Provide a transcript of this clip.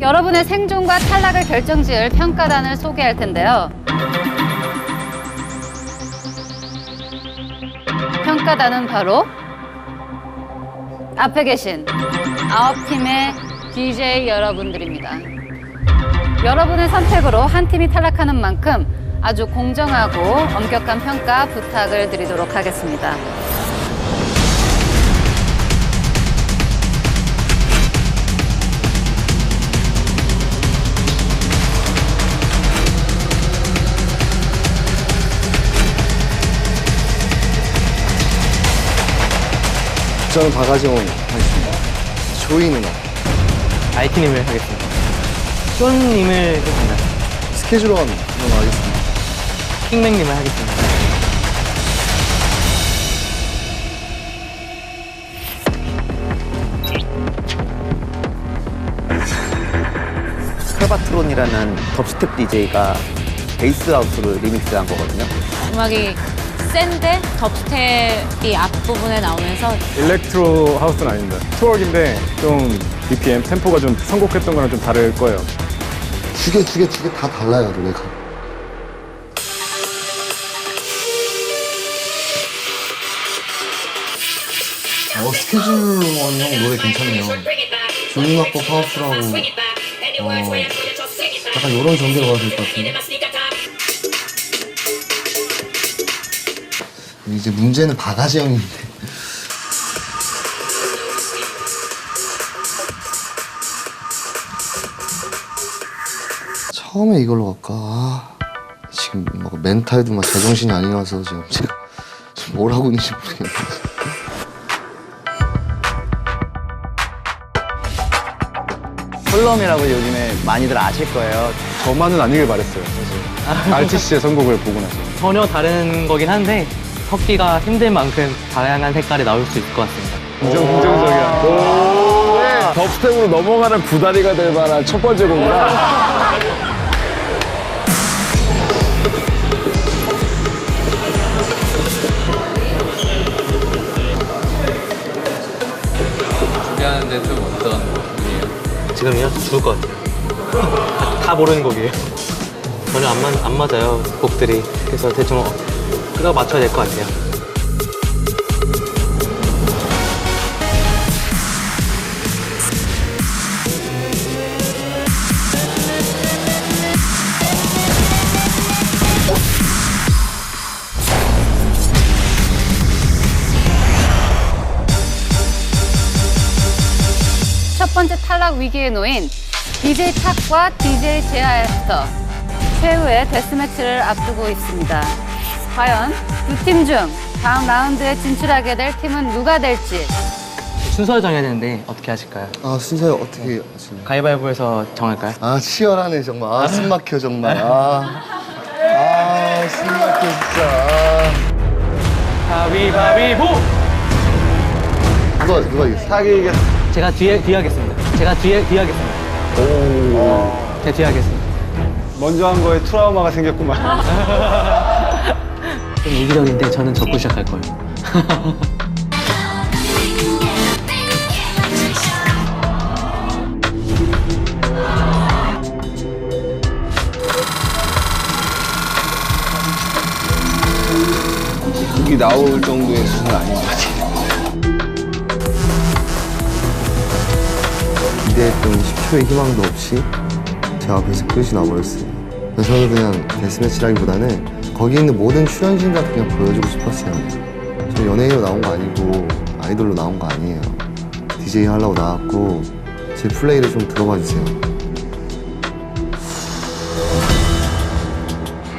여러분의 생존과 탈락을 결정지을 평가단을 소개할 텐데요. 평가단은 바로 앞에 계신 아홉 팀의 DJ 여러분들입니다. 여러분의 선택으로 한 팀이 탈락하는 만큼 아주 공정하고 엄격한 평가 부탁을 드리도록 하겠습니다. 저는 바가지온 하겠습니다. 조이 누나. 아이티님을 하겠습니다. 쇼님을 하겠습니다. 스케줄원 누나 하겠습니다. 킹맥님을 하겠습니다. 크라바트론이라는 덥스텝 DJ가 베이스 하우스를 리믹스한 거거든요. 음악이 센데 덥스텝이 앞부분에 나오면서 일렉트로 하우스는 아닙니다. 트웍인데 좀 BPM, 템포가 좀 선곡했던 거랑 좀 다를 거예요. 두 개, 두 개, 두 개 다 달라요, 노래가. 어, 스케줄 원 형 노래 괜찮네요. 조인학법 하우스라고, 어, 약간 이런 전개로 가야 될 것 같은데. 이제 문제는 바가지 형인데. 처음에 이걸로 갈까? 아, 지금 막 멘탈도 막 제정신이 아니라서 지금 제가 지금 뭘 하고 있는지 모르겠네. 폴럼이라고 요즘에 많이들 아실 거예요. 저만은 아니길 바랬어요, 사실. RTC의 선곡을 보고 나서. 전혀 다른 거긴 한데 섞기가 힘든 만큼 다양한 색깔이 나올 수 있을 것 같습니다. 긍정, 긍정적이야. 덥스텝으로 넘어가는 구다리가 될 만한 첫 번째 곡이라. 준비하는데 좀 어떤 분이에요? 지금이요? 죽을 것 같아요. 다, 다 모르는 곡이에요. 전혀 안, 맞, 안 맞아요, 곡들이. 그래서 대충 어, 끄다 맞춰야 될 것 같아요. 첫 번째 탈락 위기에 놓인 DJ 탁과 DJ 제아에스터 최후의 데스매치를 앞두고 있습니다. 과연 두 팀 중 다음 라운드에 진출하게 될 팀은 누가 될지 순서 정해야 되는데 어떻게 하실까요? 아, 순서 어떻게 하시나요? 가위바위보에서 정할까요? 아, 치열하네, 정말. 아, 숨 막혀, 정말. 아, 아, 숨 막혀, 진짜. 가위바위보! 아. 누가, 누가 이겼어? 사기 제가 뒤에, 뒤에 하겠습니다. 제가 뒤에, 뒤에 하겠습니다. 오. 제가 뒤에 하겠습니다. 먼저 한 거에 트라우마가 생겼구만. 좀 이기적인데 저는 적고 시작할 거예요. 곡이 나올 정도의 수준은 아닌 것 같아요. 기대했던 10초의 희망도 없이 제 앞에서 끝이 나버렸어요. 그래서 저는 그냥 데스매치라기보다는 거기 있는 모든 출연진들 그냥 보여주고 싶었어요. 저 연예인으로 나온 거 아니고 아이돌로 나온 거 아니에요. DJ 하려고 나왔고 제 플레이를 좀 들어봐 주세요.